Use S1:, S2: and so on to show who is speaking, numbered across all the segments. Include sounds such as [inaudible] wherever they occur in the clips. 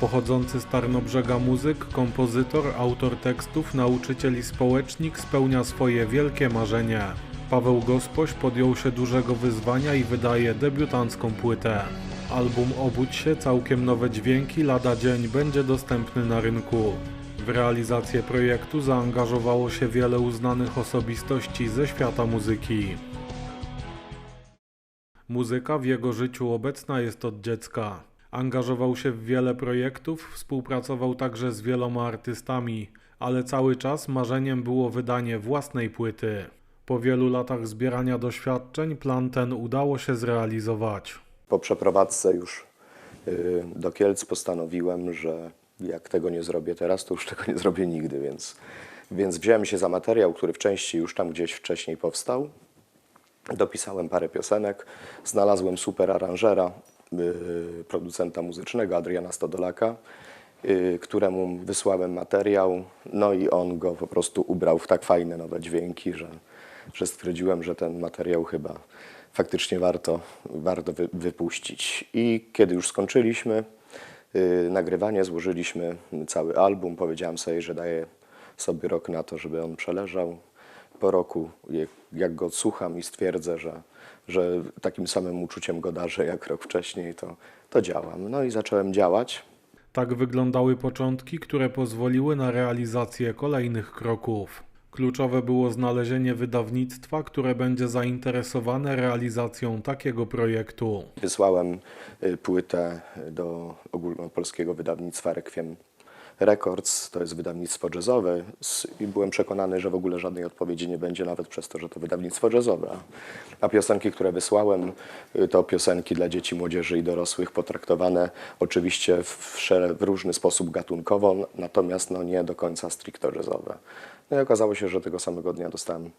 S1: Pochodzący z Tarnobrzega muzyk, kompozytor, autor tekstów, nauczyciel i społecznik spełnia swoje wielkie marzenie. Paweł Gospoś podjął się dużego wyzwania i wydaje debiutancką płytę. Album Obudź się, całkiem nowe dźwięki, lada dzień będzie dostępny na rynku. W realizację projektu zaangażowało się wiele uznanych osobistości ze świata muzyki. Muzyka w jego życiu obecna jest od dziecka. Angażował się w wiele projektów, współpracował także z wieloma artystami, ale cały czas marzeniem było wydanie własnej płyty. Po wielu latach zbierania doświadczeń plan ten udało się zrealizować.
S2: Po przeprowadzce już y, do Kielc postanowiłem, że jak tego nie zrobię teraz, to już tego nie zrobię nigdy, więc, więc wziąłem się za materiał, który w części już tam gdzieś wcześniej powstał. Dopisałem parę piosenek, znalazłem super aranżera, producenta muzycznego Adriana Stodolaka, y, któremu wysłałem materiał, no i on go po prostu ubrał w tak fajne nowe dźwięki, że, że stwierdziłem, że ten materiał chyba faktycznie warto, warto wy, wypuścić. I kiedy już skończyliśmy y, nagrywanie, złożyliśmy cały album, powiedziałem sobie, że daję sobie rok na to, żeby on przeleżał. Po roku, jak- jak go odsłucham i stwierdzę, że, że takim samym uczuciem go darzę jak rok wcześniej, to, to działam. No i zacząłem działać.
S1: Tak wyglądały początki, które pozwoliły na realizację kolejnych kroków. Kluczowe było znalezienie wydawnictwa, które będzie zainteresowane realizacją takiego projektu.
S2: Wysłałem y, płytę do ogólnopolskiego wydawnictwa Requiem Records, to jest wydawnictwo jazzowe i byłem przekonany, że w ogóle żadnej odpowiedzi nie będzie, nawet przez to, że to wydawnictwo jazzowe. A- piosenki, które wysłałem, y, to piosenki dla dzieci, młodzieży i dorosłych, potraktowane oczywiście w, w różny sposób gatunkowo, natomiast no nie do końca stricte jazzowe. No i okazało się, że tego samego dnia dostałem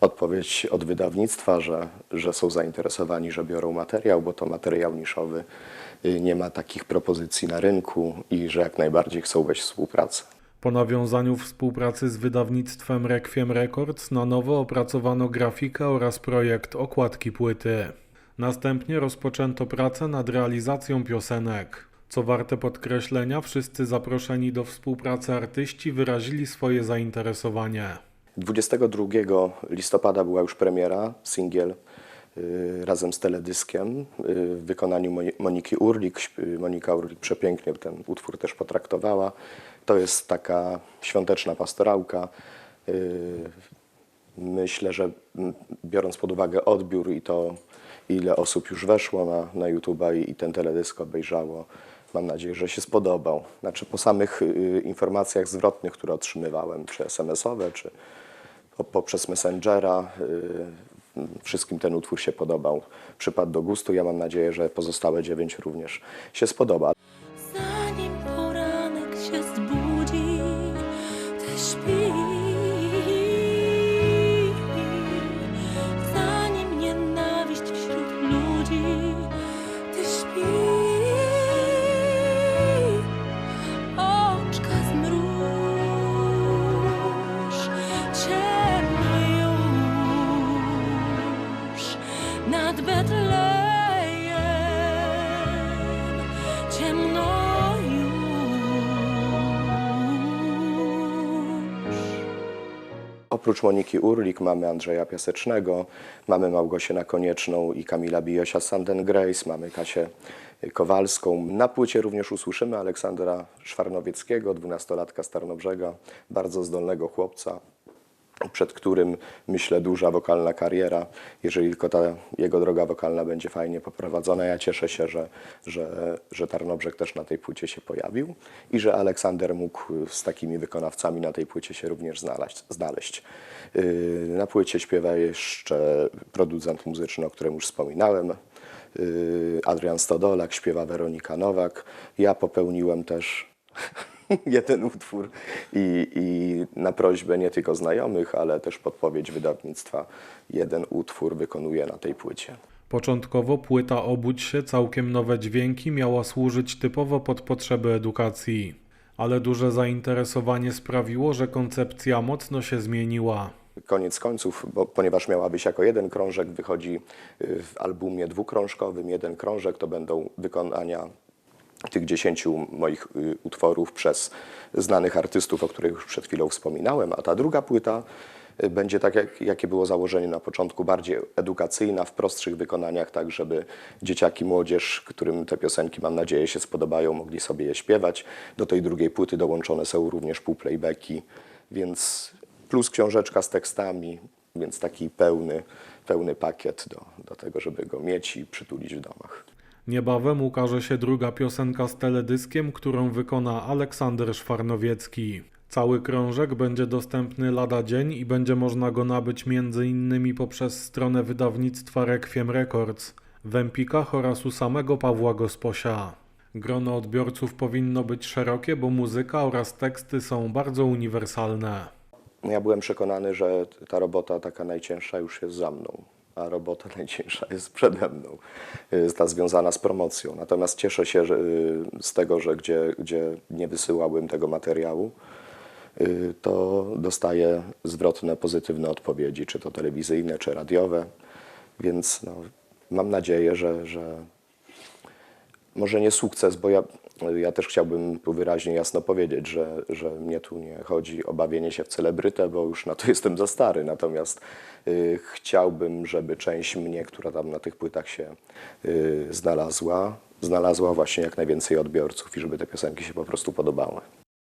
S2: odpowiedź od wydawnictwa, że, że są zainteresowani, że biorą materiał, bo to materiał niszowy, nie ma takich propozycji na rynku i że jak najbardziej chcą wejść w współpracę.
S1: Po nawiązaniu współpracy z wydawnictwem Requiem Records na nowo opracowano grafikę oraz projekt okładki płyty. Następnie rozpoczęto pracę nad realizacją piosenek. Co warte podkreślenia, wszyscy zaproszeni do współpracy artyści wyrazili swoje zainteresowanie.
S2: 22 listopada była już premiera, singiel y, razem z teledyskiem y, w wykonaniu Moni- Moniki Urlik. Monika Urlik przepięknie ten utwór też potraktowała. To jest taka świąteczna pastorałka. Y, Myślę, że biorąc pod uwagę odbiór i to, ile osób już weszło na, na YouTube'a i, i ten teledysk obejrzało, mam nadzieję, że się spodobał. Znaczy po samych y, informacjach zwrotnych, które otrzymywałem, czy SMS-owe, czy po, poprzez Messengera, y, wszystkim ten utwór się podobał. Przypadł do gustu. Ja mam nadzieję, że pozostałe dziewięć również się spodoba. Oprócz Moniki Urlik mamy Andrzeja Piasecznego, mamy Małgosię Konieczną i Kamila Bijosia z Sanden Grace, mamy Kasię Kowalską. Na płycie również usłyszymy Aleksandra Szwarnowieckiego, dwunastolatka z Tarnobrzega, bardzo zdolnego chłopca, przed którym myślę duża wokalna kariera. Jeżeli tylko ta jego droga wokalna będzie fajnie poprowadzona, ja cieszę się, że, że, że Tarnobrzeg też na tej płycie się pojawił i że Aleksander mógł z takimi wykonawcami na tej płycie się również znaleźć. znaleźć. Yy, Na płycie śpiewa jeszcze producent muzyczny, o którym już wspominałem, yy, Adrian Stodolak, śpiewa Weronika Nowak. Ja popełniłem też [laughs] jeden utwór i, i na prośbę nie tylko znajomych, ale też podpowiedź wydawnictwa jeden utwór wykonuję na tej płycie.
S1: Początkowo płyta Obudź się, całkiem nowe dźwięki miała służyć typowo pod potrzeby edukacji. Ale duże zainteresowanie sprawiło, że koncepcja mocno się zmieniła.
S2: Koniec końców, bo, ponieważ miała być jako jeden krążek, wychodzi w albumie dwukrążkowym. Jeden krążek to będą wykonania tych dziesięciu moich y, utworów przez znanych artystów, o których już przed chwilą wspominałem, a ta druga płyta y, będzie tak, jak, jakie było założenie na początku, bardziej edukacyjna, w prostszych wykonaniach, tak żeby dzieciaki, młodzież, którym te piosenki, mam nadzieję, się spodobają, mogli sobie je śpiewać. Do tej drugiej płyty dołączone są również półplaybacki, więc plus książeczka z tekstami, więc taki pełny, pełny pakiet do, do tego, żeby go mieć i przytulić w domach.
S1: Niebawem ukaże się druga piosenka z teledyskiem, którą wykona Aleksander Szwarnowiecki. Cały krążek będzie dostępny lada dzień i będzie można go nabyć m.in. poprzez stronę wydawnictwa Requiem Records w Empikach oraz u samego Pawła Gosposia. Grono odbiorców powinno być szerokie, bo muzyka oraz teksty są bardzo uniwersalne.
S2: Ja byłem przekonany, że ta robota taka najcięższa już jest za mną, a robota [laughs] najcięższa jest przede mną, ta związana z promocją. Natomiast cieszę się y, z tego, że gdzie, gdzie nie wysyłałbym tego materiału, y, to dostaję zwrotne, pozytywne odpowiedzi, czy to telewizyjne, czy radiowe. Więc no, mam nadzieję, że, że może nie sukces, bo ja, ja też chciałbym tu wyraźnie jasno powiedzieć, że, że mnie tu nie chodzi o bawienie się w celebrytę, bo już na to [laughs] jestem za stary. Natomiast y, chciałbym, żeby część mnie, która tam na tych płytach się y, znalazła, znalazła właśnie jak najwięcej odbiorców i żeby te piosenki się po prostu podobały.